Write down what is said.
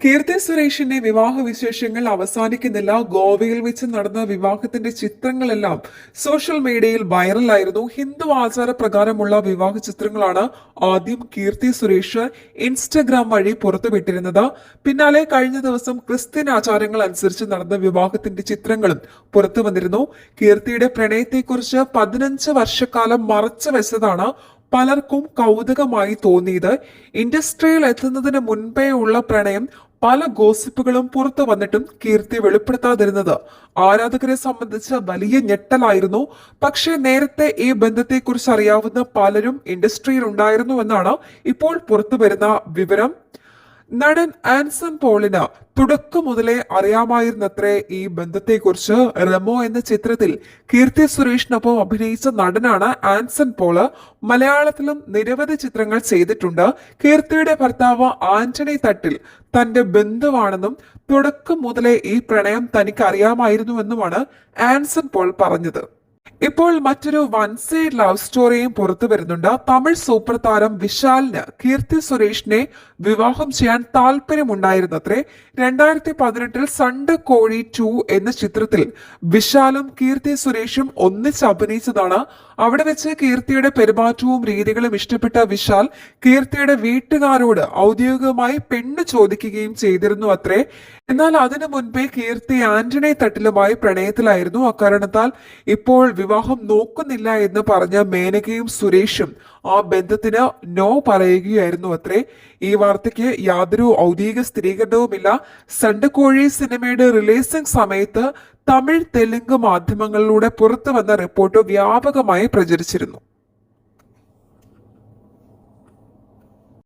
കീർത്തി സുരേഷിന്റെ വിവാഹ വിശേഷങ്ങൾ അവസാനിക്കുന്നില്ല. ഗോവയിൽ വെച്ച് നടന്ന വിവാഹത്തിന്റെ ചിത്രങ്ങളെല്ലാം സോഷ്യൽ മീഡിയയിൽ വൈറലായിരുന്നു. ഹിന്ദു ആചാര പ്രകാരമുള്ള വിവാഹ ചിത്രങ്ങളാണ് ആദ്യം കീർത്തി സുരേഷ് ഇൻസ്റ്റഗ്രാം വഴി പുറത്തുവിട്ടിരുന്നത്. പിന്നാലെ കഴിഞ്ഞ ദിവസം ക്രിസ്ത്യൻ ആചാരങ്ങൾ അനുസരിച്ച് നടന്ന വിവാഹത്തിന്റെ ചിത്രങ്ങളും പുറത്തു വന്നിരുന്നു കീർത്തിയുടെ പ്രണയത്തെക്കുറിച്ച് പതിനഞ്ച് വർഷക്കാലം മറച്ചു വെച്ചതാണ് പലർക്കും കൗതുകമായി തോന്നിയത്. ഇൻഡസ്ട്രിയിൽ എത്തുന്നതിന് മുൻപേ ഉള്ള പ്രണയം പല ഗോസിപ്പുകളും പുറത്തു വന്നിട്ടും കീർത്തി വെളിപ്പെടുത്താതിരുന്നത്. ആരാധകരെ സംബന്ധിച്ച് വലിയ ഞെട്ടലായിരുന്നു. പക്ഷേ നേരത്തെ ഈ ബന്ധത്തെക്കുറിച്ച് അറിയാവുന്ന പലരും ഇൻഡസ്ട്രിയിൽ ഉണ്ടായിരുന്നു എന്നാണ് ഇപ്പോൾ പുറത്തു വരുന്ന വിവരം. നടൻ ആൻസൺ പോളിന് തുടക്കം മുതലേ അറിയാമായിരുന്നത്രേ ഈ ബന്ധത്തെക്കുറിച്ച്. റെമോ എന്ന ചിത്രത്തിൽ കീർത്തി സുരേഷിനൊപ്പം അഭിനയിച്ച നടനാണ് ആൻസൺ പോൾ. മലയാളത്തിലും നിരവധി ചിത്രങ്ങൾ ചെയ്തിട്ടുണ്ട്. കീർത്തിയുടെ ഭർത്താവ് ആന്റണി തട്ടിൽ തന്റെ ബന്ധുവാണെന്നും തുടക്കം മുതലേ ഈ പ്രണയം തനിക്ക് അറിയാമായിരുന്നുവെന്നുമാണ് ആൻസൺ പോൾ പറഞ്ഞത്. ഇപ്പോൾ മറ്റൊരു വൺ സൈഡ് ലവ് സ്റ്റോറിയും പുറത്തു വരുന്നുണ്ട്. തമിഴ് സൂപ്പർ താരം വിശാലിന് കീർത്തി സുരേഷിനെ വിവാഹം ചെയ്യാൻ താല്പര്യമുണ്ടായിരുന്നത്രേ. രണ്ടായിരത്തി പതിനെട്ടിൽ സണ്ട് കോഴി ടു എന്ന ചിത്രത്തിൽ വിശാലും കീർത്തി സുരേഷും ഒന്നിച്ച് അഭിനയിച്ചതാണ്. അവിടെ വെച്ച് കീർത്തിയുടെ പെരുമാറ്റവും രീതികളും ഇഷ്ടപ്പെട്ട വിശാൽ കീർത്തിയുടെ വീട്ടുകാരോട് ഔദ്യോഗികമായി പെണ്ണ് ചോദിക്കുകയും ചെയ്തിരുന്നു അത്രേ. എന്നാൽ അതിനു മുൻപേ കീർത്തി ആന്റണി തട്ടിലുമായി പ്രണയത്തിലായിരുന്നു. അക്കാരണത്താൽ ഇപ്പോൾ വിവാഹം നോക്കുന്നില്ല എന്ന് പറഞ്ഞ മേനകയും സുരേഷും ആ ബന്ധത്തിന് നോ പറയുകയായിരുന്നു അത്രേ. ഈ വാർത്തയ്ക്ക് യാതൊരു ഔദ്യോഗിക സ്ഥിരീകരണവുമില്ല. സണ്ടക്കോഴി സിനിമയുടെ റിലീസിംഗ് സമയത്ത് തമിഴ് തെലുങ്ക് മാധ്യമങ്ങളിലൂടെ പുറത്തു വന്ന റിപ്പോർട്ട് വ്യാപകമായി പ്രചരിച്ചിരുന്നു.